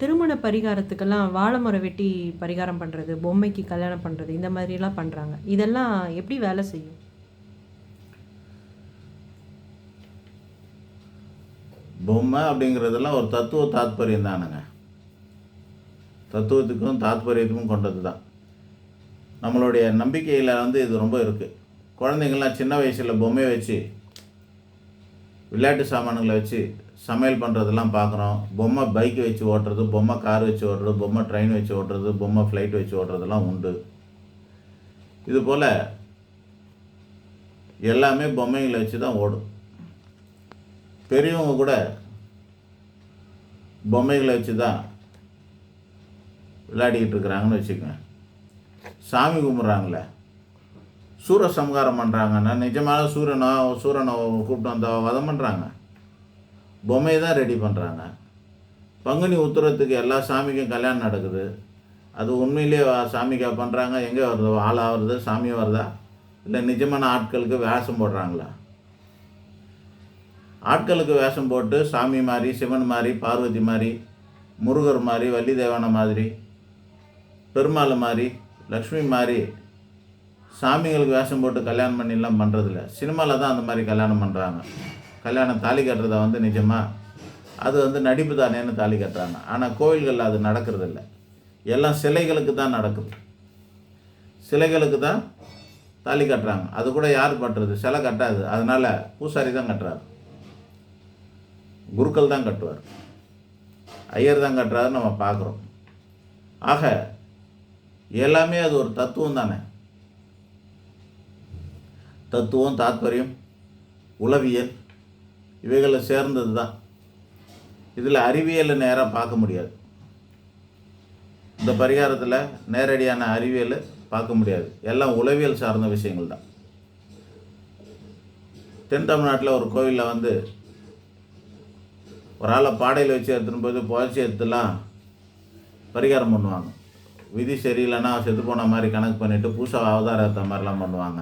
திருமண பரிகாரத்துக்கெல்லாம் வாழை மரம் வெட்டி பரிகாரம் பண்ணுறது பொம்மைக்கு கல்யாணம் பண்ணுறது இந்த மாதிரிலாம் பண்ணுறாங்க இதெல்லாம் எப்படி வேலை செய்யும்? பொம்மை அப்படிங்கிறதெல்லாம் ஒரு தத்துவ தாத்பரியம் தானுங்க. தத்துவத்துக்கும் தாத்பரியத்துக்கும் கொண்டது தான் நம்மளுடைய நம்பிக்கையில் வந்து இது ரொம்ப இருக்குது குழந்தைங்கள்லாம் சின்ன வயசில் பொம்மையை வச்சு விளையாட்டு சாமான்களை வச்சு சமையல் பண்ணுறதெல்லாம் பார்க்குறோம் பொம்மை பைக் வச்சு ஓட்டுறது பொம்மை கார் வச்சு ஓட்டுறது பொம்மை ட்ரெயின் வச்சு ஓட்டுறது பொம்மை ஃப்ளைட் வச்சு ஓட்டுறதெல்லாம் உண்டு. இது போல் எல்லாமே பொம்மைகளை வச்சு தான் ஓடும். பெரியவங்க கூட பொம்மைகளை வச்சு தான் விளையாடிக்கிட்டு இருக்கிறாங்கன்னு வச்சுக்கோங்க. சாமி கும்பிட்றாங்களே. சூர சம்ஹாரம் பண்ணுறாங்கன்னா நிஜமான சூரியனோ சூரியனோ கூப்பிட்டு வந்த வதம் பண்ணுறாங்க பொம்மையை தான் ரெடி பண்ணுறாங்க பங்குனி உத்தரத்துக்கு எல்லா சாமிக்கும் கல்யாணம் நடக்குது. அது உண்மையிலேயே சாமிக்கா பண்ணுறாங்க எங்கே வருது? ஆளாகிறது சாமி வருதா? இல்லை நிஜமான ஆட்களுக்கு வேஷம் போடுறாங்களா? ஆட்களுக்கு வேஷம் போட்டு சாமி மாதிரி சிவன் மாதிரி பார்வதி மாதிரி முருகர் மாதிரி வள்ளி தேவனை மாதிரி பெருமாள் மாதிரி லக்ஷ்மி மாதிரி சாமிகளுக்கு வேஷம் போட்டு கல்யாணம் பண்ணிலாம் பண்ணுறதில்ல சினிமாவில் தான் அந்த மாதிரி கல்யாணம் பண்ணுறாங்க கல்யாணம் தாலி கட்டுறத வந்து நிஜமாக அது வந்து நடிப்பு தானேன்னு தாலி கட்டுறாங்க. ஆனால் கோவில்களில் அது நடக்கிறதில்ல. எல்லாம் சிலைகளுக்கு தான் நடக்குது. சிலைகளுக்கு தான் தாலி கட்டுறாங்க. அது கூட யார் பண்ணுறது சிலை கட்டாது. அதனால் பூசாரி தான் கட்டுறாரு. குருக்கள் தான் கட்டுவார். ஐயர் தான் கட்டுறாருன்னு நம்ம பார்க்குறோம். ஆக எல்லாமே அது ஒரு தத்துவம் தானே. தத்துவம் தாத்பரியம் உளவியல். இவைகளில் சேர்ந்தது தான் இதில் அறிவியலை நேராக பார்க்க முடியாது. இந்த பரிகாரத்தில் நேரடியான அறிவியலை பார்க்க முடியாது. எல்லாம் உளவியல் சார்ந்த விஷயங்கள் தான். தென் தமிழ்நாட்டில் ஒரு கோவிலில் வந்து ஒரு ஆளை பாடையில் வச்சு எடுத்துன்னு போய் புதைச்சி எடுத்துலாம் பரிகாரம் பண்ணுவாங்க. விதி சரியில்லைன்னா செத்து போன மாதிரி கணக்கு பண்ணிவிட்டு பூசா அவதாரத்தை மாதிரிலாம் பண்ணுவாங்க.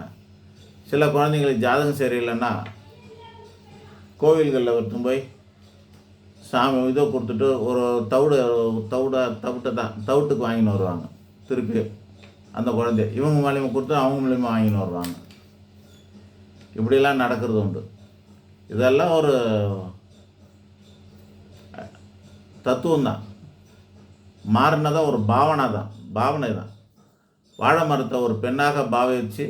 சில குழந்தைங்களுக்கு ஜாதகம் சரியில்லைன்னா கோவில்களில் எடுத்துன்னு போய் சாமி இதை கொடுத்துட்டு ஒரு தவிடு தவிட தவிட்டை தான் தவிட்டுக்கு வாங்கின்னு வருவாங்க. திருப்பி அந்த குழந்தை இவங்க மூலியமாக கொடுத்து அவங்க மூலியமாக வாங்கின்னு வருவாங்க. இப்படியெல்லாம் நடக்கிறது உண்டு. இதெல்லாம் ஒரு தத்துவம் தான். மாறினதான் ஒரு பாவனை தான். பாவனை தான். வாழை மரத்தை ஒரு பெண்ணாக பாவிச்சு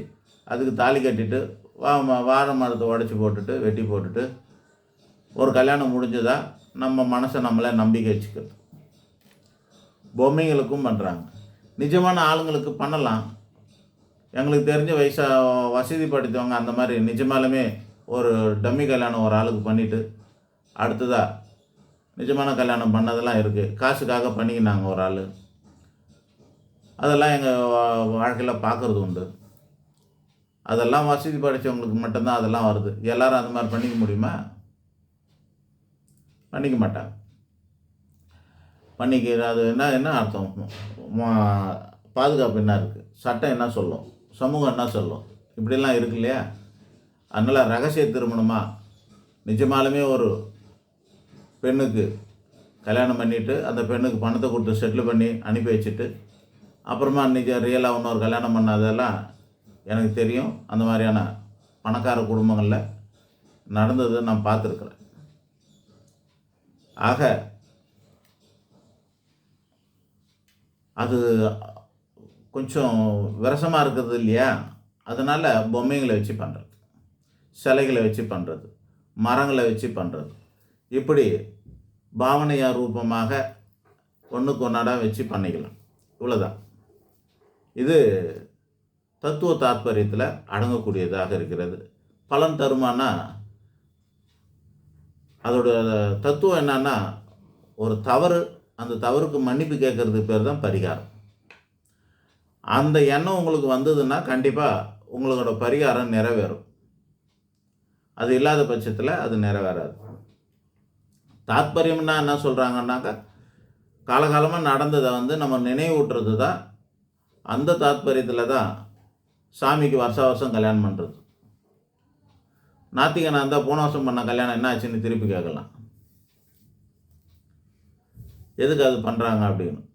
அதுக்கு தாலி கட்டிட்டு வா ம- வாழை மரத்தை உடச்சி போட்டுட்டு வெட்டி போட்டுட்டு ஒரு கல்யாணம் முடிஞ்சதா நம்ம மனசை நம்மளை நம்பிக்கை வச்சுக்கிறது. பொம்மைங்களுக்கும் பண்ணுறாங்க நிஜமான ஆளுங்களுக்கு பண்ணலாம். எங்களுக்கு தெரிஞ்ச வயசா வசதி படுத்தவங்க அந்த மாதிரி நிஜமாலுமே ஒரு டம்மி கல்யாணம் ஒரு ஆளுக்கு பண்ணிவிட்டு அடுத்ததாக நிஜமான கல்யாணம் பண்ணதெல்லாம் இருக்குது காசுக்காக பண்ணிக்கினாங்க ஒரு ஆள். அதெல்லாம் எங்கள் வாழ்க்கையில் பார்க்குறது உண்டு. அதெல்லாம் வசதி படைத்தவங்களுக்கு மட்டும்தான் அதெல்லாம் வருது. எல்லோரும் அந்த மாதிரி பண்ணிக்க முடியுமா? பண்ணிக்க மாட்டாங்க பண்ணிக்க அது என்ன என்ன அர்த்தம்? பாதுகாப்பு என்ன இருக்குது சட்டம் என்ன சொல்லும்? சமூகம் என்ன சொல்லும்? இப்படிலாம் இருக்கு இல்லையா? அதனால் ரகசிய திருமணமாக நிஜமாலுமே ஒரு பெண்ணுக்கு கல்யாணம் பண்ணிவிட்டு அந்த பெண்ணுக்கு பணத்தை கொடுத்து செட்டில் பண்ணி அனுப்பி வச்சுட்டு அப்புறமா நிஜம் ரியலாக இன்னொரு கல்யாணம் பண்ணதெல்லாம் எனக்கு தெரியும். அந்த மாதிரியான பணக்கார குடும்பங்களில் நடந்ததை நான் பார்த்துருக்குறேன். ஆக அது கொஞ்சம் விரசமாக இருக்கிறது இல்லையா? அதனால் பொம்மைங்களை வச்சு பண்ணுறது சிலைகளை வச்சு பண்ணுறது மரங்களை வச்சு பண்ணுறது இப்படி பாவனையா ரூபமாக ஒன்றுக்கு ஒன்றா வச்சு பண்ணிக்கலாம். இவ்வளோதான் இது தத்துவ தாற்பயத்தில் அடங்கக்கூடியதாக இருக்கிறது. பலன் தருமானா அதோட தத்துவம் என்னன்னா ஒரு தவறு அந்த தவறுக்கு மன்னிப்பு கேட்கறதுக்கு பேர் தான் பரிகாரம். அந்த எண்ணம் உங்களுக்கு வந்ததுன்னா கண்டிப்பாக உங்களோட பரிகாரம் நிறைவேறும். அது இல்லாத பட்சத்தில் அது நிறைவேறாது. தாத்பரியம்னா என்ன சொல்கிறாங்கன்னாக்கா காலகாலமாக நடந்ததை வந்து நம்ம நினைவூட்டுறது தான் அந்த தாத்பரியத்தில் தான் சாமிக்கு வருஷா வருஷம் கல்யாணம் பண்ணுறது நாத்திகனாக இருந்தால் போன வருஷம் பண்ண கல்யாணம் என்ன ஆச்சுன்னு திருப்பி கேட்கலாம். எதுக்கு அது பண்ணுறாங்க அப்படின்னு.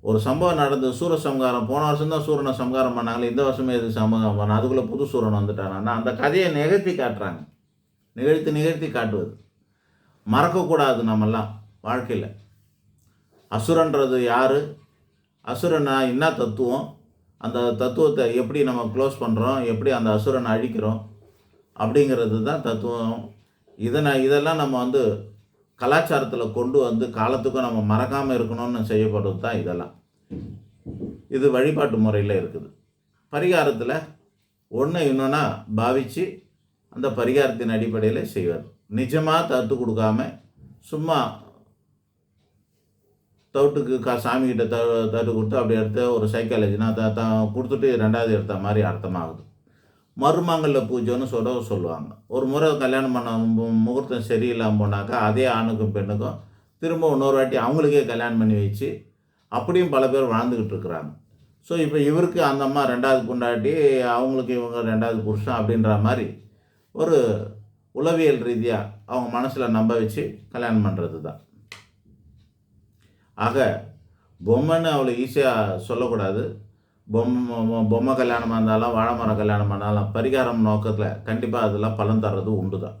ஒரு சம்பவம் நடந்தது சூர சம்காரம் போன வருஷம் தான் சூரனை சம்காரம் பண்ணாங்களே இந்த வருஷமே எது சமகாரம் பண்ண அதுக்குள்ளே புது சூரன் வந்துட்டானா? அந்த கதையை நிகழ்த்தி காட்டுறாங்க. நிகழ்த்தி நிகழ்த்தி காட்டுவது. மறக்கக்கூடாது நம்மெல்லாம் வாழ்க்கையில். அசுரன்றது யார்? அசுரனா என்ன தத்துவம்? அந்த தத்துவத்தை எப்படி நம்ம க்ளோஸ் பண்ணுறோம் எப்படி அந்த அசுரனை அழிக்கிறோம்? அப்படிங்கிறது தான் தத்துவம் இதனை இதெல்லாம் நம்ம வந்து கலாச்சாரத்தில் கொண்டு வந்து காலத்துக்கும் நம்ம மறக்காமல் இருக்கணும்னு செய்யப்படுறது தான் இதெல்லாம். இது வழிபாட்டு முறையில் இருக்குது. பரிகாரத்தில் ஒன்று இன்னொன்னா பாவித்து அந்த பரிகாரத்தின் அடிப்படையில் செய்வார் நிஜமாக தத்து கொடுக்காம சும்மா தவிட்டுக்கு கா சாமிகிட்ட த தட்டு கொடுத்து அப்படி எடுத்து ஒரு சைக்காலஜினா த த கொடுத்துட்டு ரெண்டாவது எடுத்த மாதிரி அர்த்தமாகுது. மருமங்கல்ல பூஜைன்னு சொல்ல சொல்லுவாங்க. ஒரு முறை கல்யாணம் பண்ண முகூர்த்தம் சரியில்லாமல் போனாக்கா அதே ஆணுக்கும் பெண்ணுக்கும் திரும்ப இன்னொரு வாட்டி அவங்களுக்கே கல்யாணம் பண்ணி வச்சு அப்படியும் பல பேர் வாழ்ந்துக்கிட்டு இருக்கிறாங்க. ஸோ இப்போ இவருக்கு அந்த அம்மா ரெண்டாவது பொண்டாட்டி அவங்களுக்கு இவங்க ரெண்டாவது புருஷன் அப்படின்ற மாதிரி ஒரு உளவியல் ரீதியாக அவங்க மனசில் நம்ப வச்சு கல்யாணம் பண்ணுறது தான் ஆக பொம்மைன்னு அவ்வளோ ஈஸியாக சொல்லக்கூடாது. பொம்மை பொம்மை கல்யாணமாக இருந்தாலும் வாழை மரம் கல்யாணம் பண்ணாலும் பரிகாரம் நோக்கத்தில் கண்டிப்பாக அதெல்லாம் பலன் தர்றது உண்டு தான்